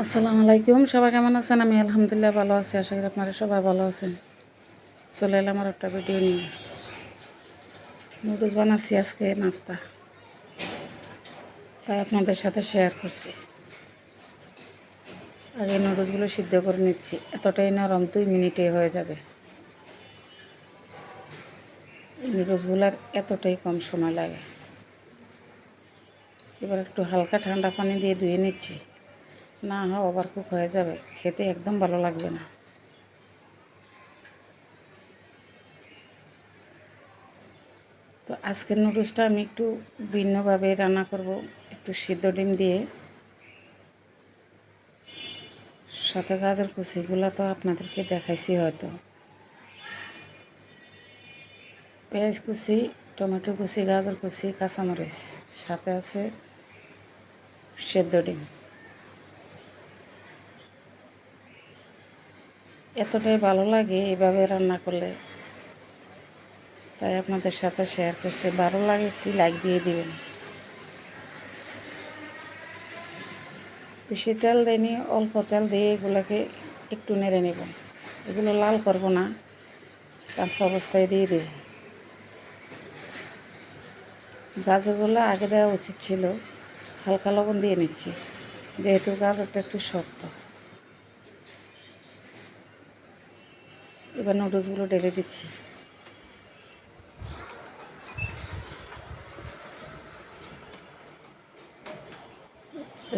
আসসালামু আলাইকুম। সবাই কেমন আছেন? আমি আলহামদুলিল্লাহ ভালো আছি। আশা করি আপনারা সবাই ভালো আছেন। চলে এলাম আর একটা ভিডিও নিয়ে। নুডলস বানাচ্ছি আজকে, নাস্তা। তাই আপনাদের সাথে শেয়ার করছি। আগে নুডলসগুলো সিদ্ধ করে নিচ্ছি। এতটাই নরম, দুই মিনিটে হয়ে যাবে। নুডলসগুলোর এতটাই কম সময় লাগে। এবার একটু হালকা ঠান্ডা পানি দিয়ে ধুয়ে নিচ্ছি। না হয় ওভার কুক হয়ে যাবে। খেতে একদম ভালো লাগবে না। তো আজকের নুডলসটা আমি একটু ভিন্নভাবে রান্না করব। একটু সিদ্ধ ডিম দিয়ে। সাথে গাজর কুচিগুলো তো আপনাদেরকে দেখাইছি হয়তো। পেঁয়াজ কুচি, টমেটো কুচি, গাজর কুচি, কাঁচামরিচ। সাথে আছে সেদ্ধ ডিম। এতটাই ভালো লাগে এভাবে রান্না করলে। তাই আপনাদের সাথে শেয়ার করছি। ভালো লাগে একটি লাইক দিয়ে দিবেন। বেশি তেল দেয়নি অল্প তেল দিয়ে এগুলোকে একটু নেড়ে নেব। এগুলো লাল করব না কাঁচা অবস্থায় দিয়ে দেব। গাজরগুলো আগে দেওয়া উচিত ছিল, হালকা লবণ দিয়ে নিচ্ছি, যেহেতু গাজরটা একটু শক্ত। এবার নুডলসগুলো ঢেলে দিচ্ছি।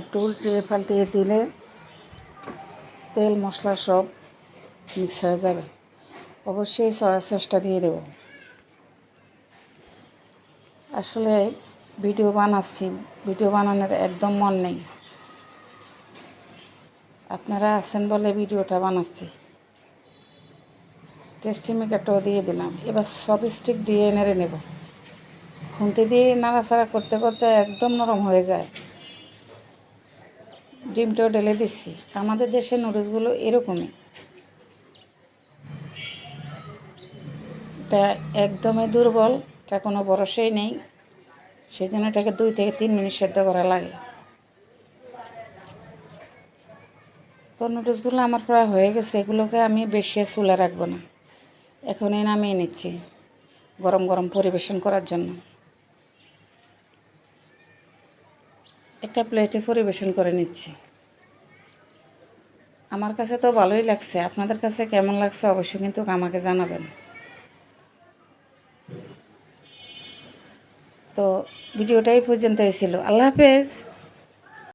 একটু উল্টিয়ে পাল্টিয়ে দিলে তেল, মশলা সব মিক্স হয়ে যাবে। অবশ্যই সয়া সসটা দিয়ে দেব। আসলে ভিডিও বানাচ্ছি ভিডিও বানানোর একদম মন নেই। আপনারা আছেন বলে ভিডিওটা বানাচ্ছি। টেস্টি মেকারটাও দিয়ে দিলাম। এবার সব স্টিক দিয়ে নেড়ে নেব। খুন্তি দিয়ে নাড়াচাড়া করতে করতে একদম নরম হয়ে যায়। ডিমটাও ঢেলে দিচ্ছি। আমাদের দেশের নুডলসগুলো এরকমই। এটা একদমই দুর্বল, এটা কোনো ভরসাই নেই। সেই জন্য এটাকে দুই থেকে তিন মিনিট সেদ্ধ করা লাগে। তো নুডলসগুলো আমার প্রায় হয়ে গেছে। এগুলোকে আমি বেশি চুলে রাখব না। এখনই নামিয়ে নিচ্ছি, গরম গরম পরিবেশন করার জন্য। একটা প্লেটে পরিবেশন করে নিচ্ছি। আমার কাছে তো ভালোই লাগছে, আপনাদের কাছে কেমন লাগছে অবশ্যই কিন্তু আমাকে জানাবেন। তো ভিডিওটাই পর্যন্ত ছিল, আল্লাহ হাফেজ।